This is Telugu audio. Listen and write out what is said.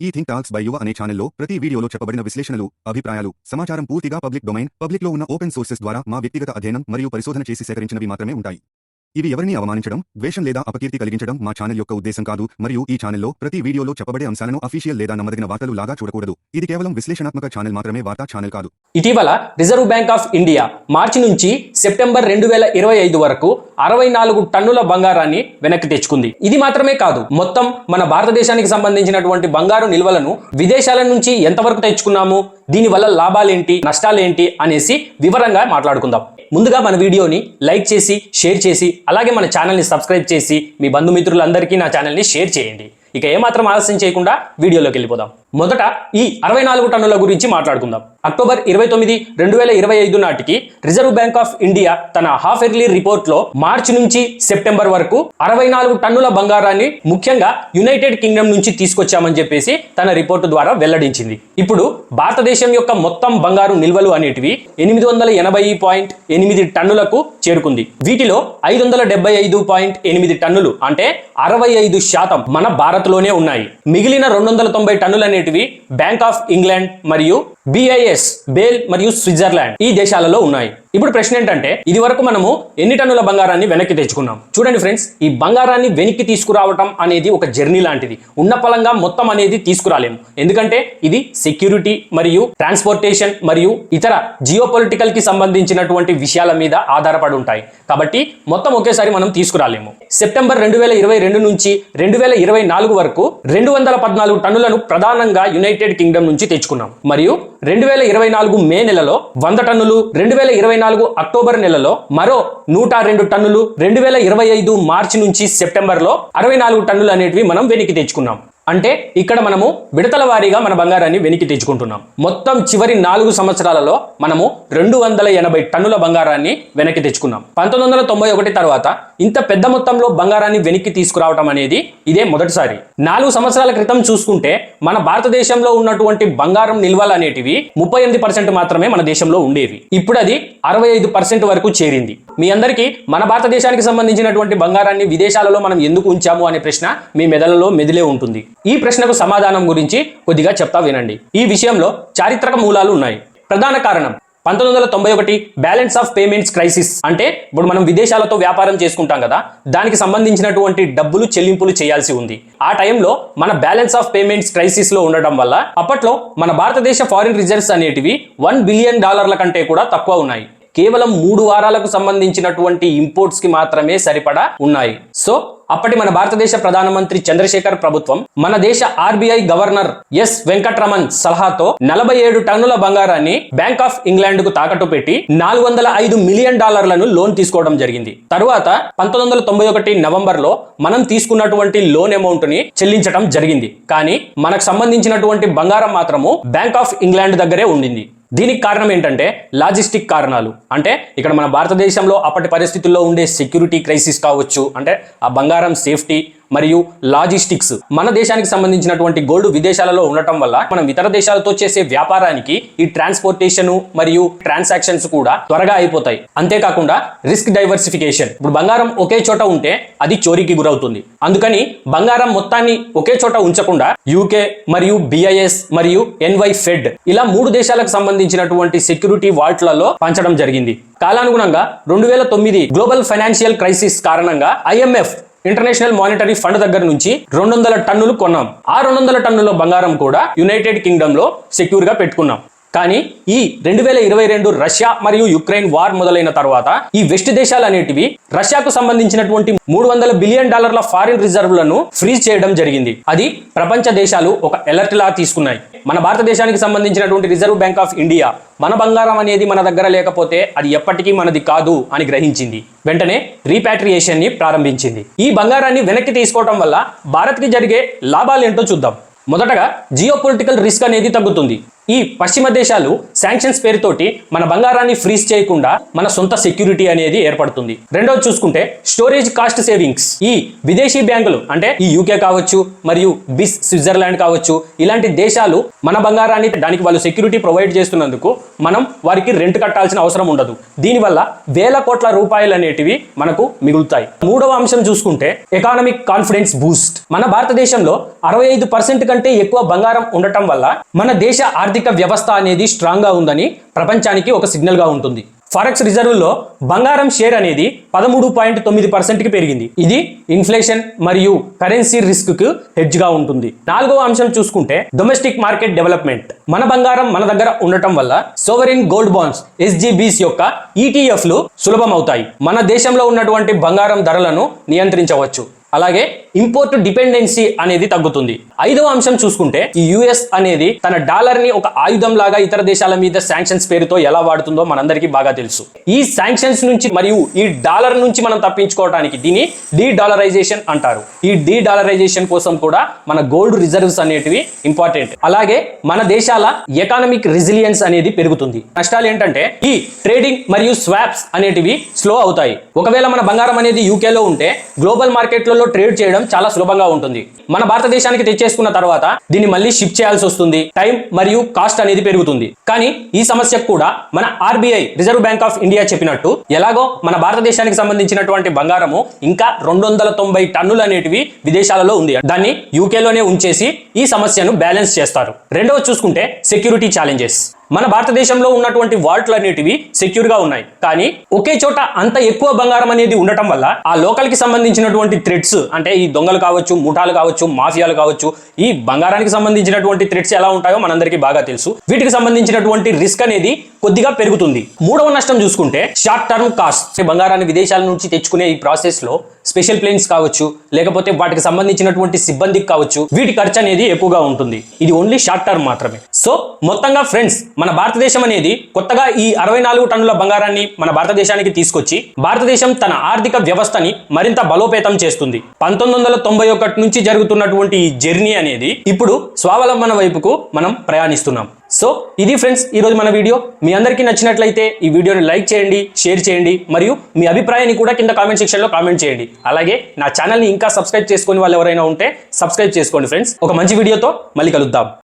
ఈ థింక్ టాక్స్ బై యువ అనే ఛానల్లో ప్రతి వీడియోలో చెప్పబడిన విశ్లేషణలు అభిప్రాయాలు సమాచారం పూర్తిగా పబ్లిక్ డొమైన్ పబ్లిక్లో ఉన్న ఓపెన్ సోర్సెస్ ద్వారా మా వ్యక్తిగత అధ్యయనం మరియు పరిశోధన చేసి సేకరించినవి మాత్రమే ఉంటాయి. ఇవి ఎవరిని అవమానించడం ద్వేషం లేదా అపకీర్తి కలిగించడం మా ఛానల్ యొక్క ఉద్దేశం కాదు మరియు ఈ ఛానల్లో ప్రతి వీడియోలో చెప్పబడే అంశాలను అఫీషియల్ లేదా నమ్మదగిన వార్తలు లాగా చూడకూడదు. ఇది కేవలం విశ్లేషణాత్మక ఛానల్ మాత్రమే వార్తా ఛానల్ కాదు. ఇటీవల రిజర్వ్ బ్యాంక్ ఆఫ్ ఇండియా మార్చి నుంచి సెప్టెంబర్ రెండు వేల ఇరవై ఐదు వరకు అరవై నాలుగు టన్నుల బంగారాన్ని వెనక్కి తెచ్చుకుంది. ఇది మాత్రమే కాదు మొత్తం మన భారతదేశానికి సంబంధించినటువంటి బంగారు నిల్వలను విదేశాల నుంచి ఎంతవరకు తెచ్చుకున్నాము దీనివల్ల లాభాలేంటి నష్టాలేంటి అనేసి వివరంగా మాట్లాడుకుందాం. ముందుగా మన వీడియోని లైక్ చేసి షేర్ చేసి అలాగే మన ఛానల్ని సబ్స్క్రైబ్ చేసి మీ బంధుమిత్రులందరికీ నా ఛానల్ని షేర్ చేయండి. ఇక ఏమాత్రం ఆలస్యం చేయకుండా వీడియోలోకి వెళ్ళిపోదాం. మొదట ఈ అరవై నాలుగు టన్నుల గురించి మాట్లాడుకుందాం. అక్టోబర్ ఇరవై తొమ్మిది రెండు వేల ఇరవై ఐదు నాటికి రిజర్వ్ బ్యాంక్ ఆఫ్ ఇండియా తన హాఫ్ ఇయర్లీ రిపోర్ట్లో మార్చి నుంచి సెప్టెంబర్ వరకు అరవై నాలుగు టన్నుల బంగారాన్ని ముఖ్యంగా యునైటెడ్ కింగ్డమ్ నుంచి తీసుకొచ్చామని చెప్పేసి తన రిపోర్టు ద్వారా వెల్లడించింది. ఇప్పుడు భారతదేశం యొక్క మొత్తం బంగారు నిల్వలు అనేటివి ఎనిమిది వందల ఎనభై పాయింట్ ఎనిమిది టన్నులకు చేరుకుంది. వీటిలో ఐదు వందల డెబ్బై ఐదు పాయింట్ ఎనిమిది టన్నులు అంటే అరవై ఐదు శాతం మన భారత్లోనే ఉన్నాయి. మిగిలిన రెండు వందల తొంభై టన్నులనే అనేటివి బ్యాంక్ ఆఫ్ ఇంగ్లాండ్ మరియు బిఐఎస్ బేల్ మరియు స్విట్జర్లాండ్ ఈ దేశాలలో ఉన్నాయి. ఇప్పుడు ప్రశ్న ఏంటంటే ఇది వరకు మనము ఎన్ని టన్నుల బంగారాన్ని వెనక్కి తెచ్చుకున్నాం? చూడండి ఫ్రెండ్స్ ఈ బంగారాన్ని వెనక్కి తీసుకురావటం అనేది ఒక జర్నీ లాంటిది. ఉన్న పలంగా మొత్తం అనేది తీసుకురాలేము. ఎందుకంటే ఇది సెక్యూరిటీ మరియు ట్రాన్స్పోర్టేషన్ మరియు ఇతర జియో పొలిటికల్కి సంబంధించినటువంటి విషయాల మీద ఆధారపడి ఉంటాయి. కాబట్టి మొత్తం ఒకేసారి మనం తీసుకురాలేము. సెప్టెంబర్ రెండు వేల ఇరవై రెండు నుంచి రెండు వేల ఇరవై నాలుగు వరకు రెండు వందల పద్నాలుగు టన్నులను ప్రధానంగా యునైటెడ్ కింగ్డమ్ నుంచి తెచ్చుకున్నాం. మరియు రెండు వేల ఇరవై నాలుగు మే నెలలో వంద టన్నులు రెండు వేల ఇరవై నాలుగు అక్టోబర్ నెలలో మరో నూట రెండు టన్నులు రెండు వేల ఇరవై ఐదు మార్చి నుంచి సెప్టెంబర్లో అరవై నాలుగు టన్నులు అనేటివి మనం వెనక్కి తెచ్చుకున్నాం. అంటే ఇక్కడ మనము విడతల వారీగా మన బంగారాన్ని వెనక్కి తెచ్చుకుంటున్నాం మొత్తం చివరి నాలుగు సంవత్సరాలలో మనము రెండు వందల ఎనభై టన్నుల బంగారాన్ని వెనక్కి తెచ్చుకున్నాం. పంతొమ్మిది వందల తొంభై ఒకటి తర్వాత ఇంత పెద్ద మొత్తంలో బంగారాన్ని వెనక్కి తీసుకురావటం అనేది ఇదే మొదటిసారి. నాలుగు సంవత్సరాల క్రితం చూసుకుంటే మన భారతదేశంలో ఉన్నటువంటి బంగారం నిల్వలు అనేటివి ముప్పై ఎనిమిది పర్సెంట్ మాత్రమే మన దేశంలో ఉండేవి. ఇప్పుడు అది అరవై ఐదు పర్సెంట్ వరకు చేరింది. మీ అందరికీ మన భారతదేశానికి సంబంధించినటువంటి బంగారాన్ని విదేశాలలో మనం ఎందుకు ఉంచాము అనే ప్రశ్న మీ మెదలలో మెదిలే ఉంటుంది. ఈ ప్రశ్నకు సమాధానం గురించి కొద్దిగా చెప్తా వినండి. ఈ విషయంలో చారిత్రక మూలాలు ఉన్నాయి. ప్రధాన కారణం పంతొమ్మిది వందల తొంభై ఒకటి బ్యాలెన్స్ ఆఫ్ పేమెంట్స్ క్రైసిస్. అంటే ఇప్పుడు మనం విదేశాలతో వ్యాపారం చేసుకుంటాం కదా దానికి సంబంధించినటువంటి డబ్బులు చెల్లింపులు చేయాల్సి ఉంది. ఆ టైంలో మన బ్యాలెన్స్ ఆఫ్ పేమెంట్స్ క్రైసిస్లో ఉండడం వల్ల అప్పట్లో మన భారతదేశ ఫారిన్ రిజర్వ్స్ అనేటివి వన్ బిలియన్ డాలర్ల కంటే కూడా తక్కువ ఉన్నాయి. కేవలం మూడు వారాలకు సంబంధించినటువంటి ఇంపోర్ట్స్కి మాత్రమే సరిపడా ఉన్నాయి. సో అప్పటి మన భారతదేశ ప్రధానమంత్రి చంద్రశేఖర్ ప్రభుత్వం మన దేశ ఆర్బీఐ గవర్నర్ ఎస్ వెంకట్రమన్ సలహాతో నలభై ఏడు టన్నుల బంగారాన్ని బ్యాంక్ ఆఫ్ ఇంగ్లాండ్కు తాకట్టు పెట్టి నాలుగు వందల ఐదు మిలియన్ డాలర్లను లోన్ తీసుకోవడం జరిగింది. తరువాత పంతొమ్మిది వందల తొంభై ఒకటి నవంబర్లో మనం తీసుకున్నటువంటి లోన్ అమౌంట్ని చెల్లించడం జరిగింది. కానీ మనకు సంబంధించినటువంటి బంగారం మాత్రము బ్యాంక్ ఆఫ్ ఇంగ్లాండ్ దగ్గరే ఉండింది. దీనికి కారణం ఏంటంటే లాజిస్టిక్ కారణాలు. అంటే ఇక్కడ మన భారతదేశంలో అప్పటి పరిస్థితుల్లో ఉండే సెక్యూరిటీ క్రైసిస్ కావచ్చు అంటే ఆ బంగారం సేఫ్టీ మరియు లాజిస్టిక్స్. మన దేశానికి సంబంధించినటువంటి గోల్డ్ విదేశాలలో ఉండటం వల్ల మనం ఇతర దేశాలతో చేసే వ్యాపారానికి ఈ ట్రాన్స్పోర్టేషన్ మరియు ట్రాన్సాక్షన్స్ కూడా త్వరగా అయిపోతాయి. అంతేకాకుండా రిస్క్ డైవర్సిఫికేషన్. ఇప్పుడు బంగారం ఒకే చోట ఉంటే అది చోరీకి గురవుతుంది. అందుకని బంగారం మొత్తాన్ని ఒకే చోట ఉంచకుండా యూకే మరియు బిఐఎస్ మరియు ఎన్వై ఫెడ్ ఇలా మూడు దేశాలకు సంబంధించినటువంటి సెక్యూరిటీ వాల్ట్లలో పంచడం జరిగింది. కాలానుగుణంగా రెండు వేల తొమ్మిది గ్లోబల్ ఫైనాన్షియల్ క్రైసిస్ కారణంగా ఐఎంఎఫ్ ఇంటర్నేషనల్ మానిటరీ ఫండ్ దగ్గర నుంచి రెండు వందల టన్నులు కొన్నాం. ఆ రెండు వందల టన్నుల బంగారం కూడా యునైటెడ్ కింగ్డమ్లో సెక్యూర్గా పెట్టుకున్నాం. కానీ ఈ రెండు వేల ఇరవై రెండు రష్యా మరియు యుక్రెయిన్ వార్ మొదలైన తర్వాత ఈ వెస్ట్ దేశాలు అనేటివి రష్యాకు సంబంధించినటువంటి మూడు వందల బిలియన్ డాలర్ల ఫారిన్ రిజర్వ్లను ఫ్రీజ్ చేయడం జరిగింది. అది ప్రపంచ దేశాలు ఒక అలర్ట్ లా తీసుకున్నాయి. మన భారతదేశానికి సంబంధించినటువంటి రిజర్వ్ బ్యాంక్ ఆఫ్ ఇండియా మన బంగారం అనేది మన దగ్గర లేకపోతే అది ఎప్పటికీ మనది కాదు అని గ్రహించింది. వెంటనే రీపాట్రియేషన్ని ప్రారంభించింది. ఈ బంగారాన్ని వెనక్కి తీసుకోవడం వల్ల భారత్కి జరిగే లాభాలు ఏంటో చూద్దాం. మొదటగా జియో పొలిటికల్ రిస్క్ అనేది తగ్గుతుంది. ఈ పశ్చిమ దేశాలు శాంక్షన్స్ పేరుతోటి మన బంగారాన్ని ఫ్రీజ్ చేయకుండా మన సొంత సెక్యూరిటీ అనేది ఏర్పడుతుంది. రెండోది చూసుకుంటే స్టోరేజ్ కాస్ట్ సేవింగ్స్ ఈ విదేశీ బ్యాంకులు అంటే ఈ యూకే కావచ్చు మరియు బిస్ స్విట్జర్లాండ్ కావచ్చు ఇలాంటి దేశాలు మన బంగారాన్ని దానికి వాళ్ళు సెక్యూరిటీ ప్రొవైడ్ చేస్తున్నందుకు మనం వారికి రెంట్ కట్టాల్సిన అవసరం ఉండదు. దీనివల్ల వేల కోట్ల రూపాయలు అనేటివి మనకు మిగులుతాయి. మూడవ అంశం చూసుకుంటే ఎకానమిక్ కాన్ఫిడెన్స్ బూస్ట్ మన భారతదేశంలో అరవై ఐదు పర్సెంట్ కంటే ఎక్కువ బంగారం ఉండటం వల్ల మన దేశ ఆర్థిక వ్యవస్థ అనేది స్ట్రాంగ్గా ఉందని ప్రపంచానికి ఒక సిగ్నల్గా ఉంటుంది. ఫారెక్స్ రిజర్వుల్లో బంగారం షేర్ అనేది పదమూడు పాయింట్ తొమ్మిది పర్సెంట్కి పెరిగింది. ఇది ఇన్ఫ్లేషన్ మరియు కరెన్సీ రిస్క్ హెడ్జ్గా ఉంటుంది. నాలుగవ అంశం చూసుకుంటే డొమెస్టిక్ మార్కెట్ డెవలప్మెంట్ మన బంగారం మన దగ్గర ఉండటం వల్ల సోవరిన్ గోల్డ్ బాండ్స్ ఎస్జీబీస్ యొక్క ఈటీఎఫ్లు సులభం అవుతాయి మన దేశంలో ఉన్నటువంటి బంగారం ధరలను నియంత్రించవచ్చు. అలాగే ఇంపోర్ట్ డిపెండెన్సీ అనేది తగ్గుతుంది. ఐదవ అంశం చూసుకుంటే ఈ యుఎస్ అనేది తన డాలర్ని ఒక ఆయుధం లాగా ఇతర దేశాల మీద శాంక్షన్స్ పేరుతో ఎలా వాడుతుందో మనందరికీ బాగా తెలుసు. ఈ శాంక్షన్స్ నుంచి మరియు ఈ డాలర్ నుంచి మనం తప్పించుకోవడానికి దీన్ని డీ డాలరైజేషన్ అంటారు. ఈ డీ డాలరైజేషన్ కోసం కూడా మన గోల్డ్ రిజర్వ్స్ అనేటివి ఇంపార్టెంట్. అలాగే మన దేశాల ఎకానమిక్ రెసిలియన్స్ అనేది పెరుగుతుంది. నష్టాలు ఏంటంటే ఈ ట్రేడింగ్ మరియు స్వాప్స్ అనేటివి స్లో అవుతాయి. ఒకవేళ మన బంగారం అనేది యూకేలో ఉంటే గ్లోబల్ మార్కెట్లలో ట్రేడ్ చేయడం చేయడం చాలా సులభంగా ఉంటుంది. మన భారతదేశానికి తెచ్చేసుకున్న తర్వాత దీన్ని మళ్ళీ షిప్ చేయాల్సి వస్తుంది. టైం మరియు కాస్ట్ అనేది పెరుగుతుంది. కానీ ఈ సమస్యకు కూడా మన RBI Reserve Bank of India చెప్పినట్టు ఎలాగో మన భారతదేశానికి సంబంధించినటువంటి బంగారము ఇంకా రెండు వందల తొంభై టన్నులు అనేటివి విదేశాలలో ఉంది. దాన్ని యూకేలోనే ఉంచేసి ఈ సమస్యను బ్యాలెన్స్ చేస్తారు. రెండవ చూసుకుంటే సెక్యూరిటీ ఛాలెంజెస్ మన భారతదేశంలో ఉన్నటువంటి వాల్ట్లు అనేటివి సెక్యూర్గా ఉన్నాయి. కానీ ఒకే చోట అంత ఎక్కువ బంగారం అనేది ఉండటం వల్ల ఆ లోకల్కి సంబంధించినటువంటి థ్రెడ్స్ అంటే ఈ దొంగలు కావచ్చు ముఠాలు కావచ్చు మాఫియాలు కావచ్చు ఈ బంగారానికి సంబంధించినటువంటి థ్రెడ్స్ ఎలా ఉంటాయో మనందరికీ బాగా తెలుసు. వీటికి సంబంధించినటువంటి రిస్క్ అనేది కొద్దిగా పెరుగుతుంది. మూడవ నష్టం చూసుకుంటే షార్ట్ టర్మ్ కాస్ట్ బంగారాన్ని విదేశాల నుంచి తెచ్చుకునే ఈ ప్రాసెస్లో స్పెషల్ ప్లేన్స్ కావచ్చు లేకపోతే వాటికి సంబంధించినటువంటి సిబ్బందికి కావచ్చు వీటి ఖర్చు అనేది ఎక్కువగా ఉంటుంది. ఇది ఓన్లీ షార్ట్ టర్మ్ మాత్రమే. సో మొత్తంగా ఫ్రెండ్స్ మన భారతదేశం అనేది కొత్తగా ఈ అరవై నాలుగు టన్నుల బంగారాన్ని మన భారతదేశానికి తీసుకొచ్చి భారతదేశం తన ఆర్థిక వ్యవస్థని మరింత బలోపేతం చేస్తుంది. పంతొమ్మిది వందల తొంభై ఒకటి నుంచి జరుగుతున్నటువంటి ఈ జర్నీ అనేది ఇప్పుడు స్వావలంబన వైపుకు మనం ప్రయాణిస్తున్నాం. సో ఇది ఫ్రెండ్స్ ఈరోజు మన వీడియో. మీ అందరికీ నచ్చినట్లయితే ఈ వీడియోని లైక్ చేయండి షేర్ చేయండి మరియు మీ అభిప్రాయాన్ని కూడా కింద కామెంట్ సెక్షన్లో కామెంట్ చేయండి. అలాగే నా ఛానల్ని ఇంకా సబ్స్క్రైబ్ చేసుకుని వాళ్ళు ఎవరైనా ఉంటే సబ్స్క్రైబ్ చేసుకోండి ఫ్రెండ్స్. ఒక మంచి వీడియోతో మళ్ళీ కలుద్దాం.